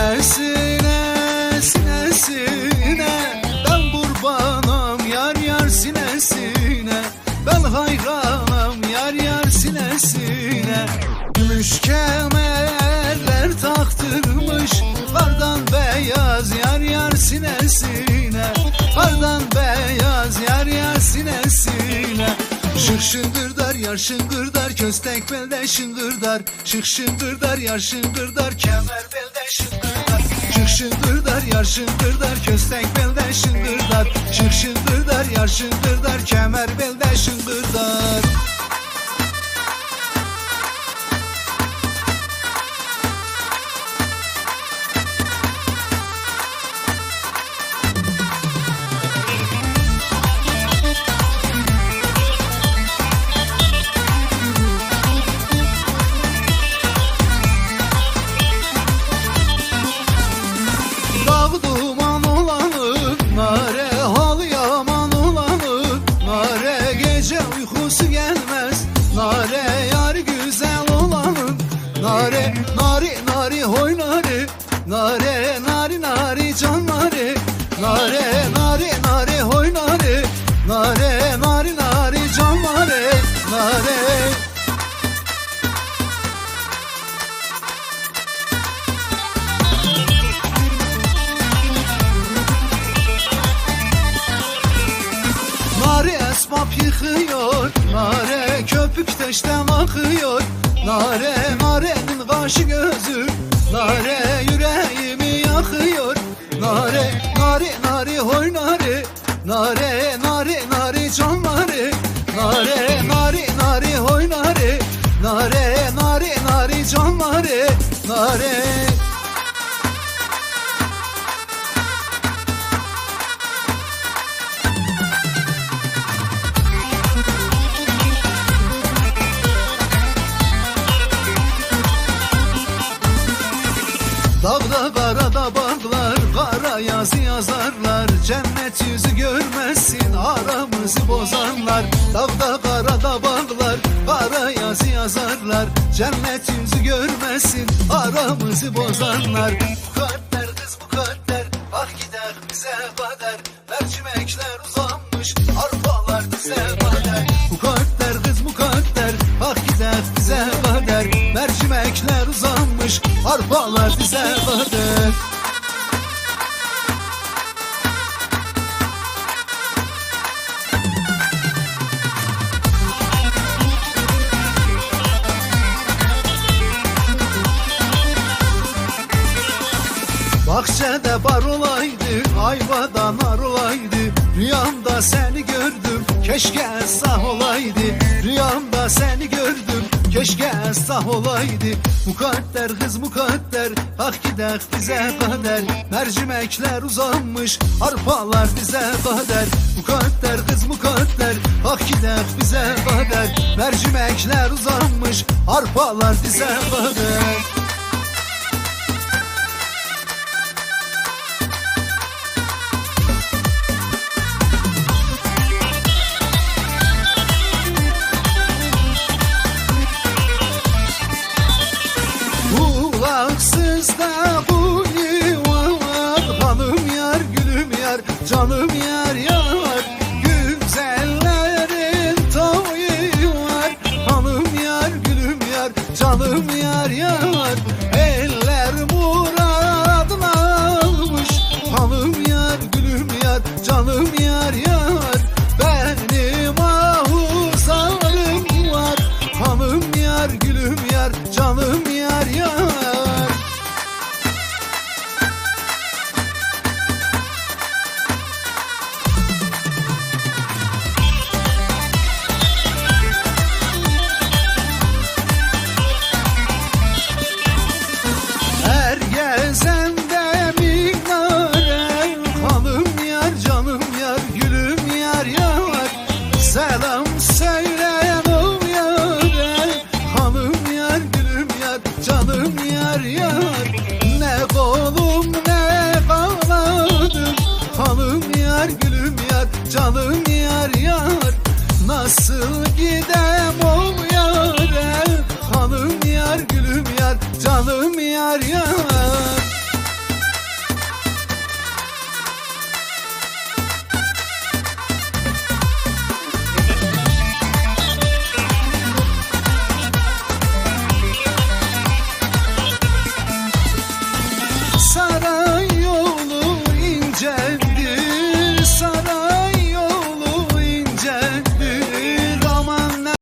Sinesine, sinesine Ben kurbanım yar yar sinesine. Ben hayranım yar yar sinesine. Gümüş kemerler taktırmış. Kardan beyaz yar yar sinesine. Kardan beyaz yar yar sinesine. Şık şıngırdar yar şıngırdar köstek belde şıngırdar. Şık şıngırdar yar şıngırdar kemer belde şıngırdar. Şık şıngırdar yar şıngırdar Köstek belde şıngırdar Şık şıngırdar yar şıngırdar Kemer belde şıngırdar Nare nari nari can nari Nare nari nari hoy nari Nare nari nari can nari Nare Nare esbab yıkıyor Nare köpük teşten akıyor. Nare narenin kaşı gözü Nare yüreğimi yakıyor. Nare nare nare hoy nare Nare nare nare can nare Nare nare nare hoy nare Nare nare nare can nare Nare Kara yazı yazarlar Cennet yüzü görmezsin Aramızı bozanlar. Dağda karada bağlar Kara yazı yazarlar Cennet yüzü görmezsin Aramızı bozanlar. Mukadder kız mukadder Bak gider bize kader. Mercimekler uzanmış Arpalar bize kader. Mukadder kız mukadder Bak gider bize kader. Mercimekler uzanmış Arpalar bize kader Bahçede bar olaydı, ayvada nar olaydı. Rüyamda seni gördüm, keşke sah olaydı. Rüyamda seni gördüm, keşke sah olaydı. Mukadder kız mukadder, hak gider bize kader. Mercimekler uzanmış, arpalar bize kader. Mukadder kız mukadder, hak gider bize kader. Mercimekler uzanmış, arpalar bize kader canım yar yar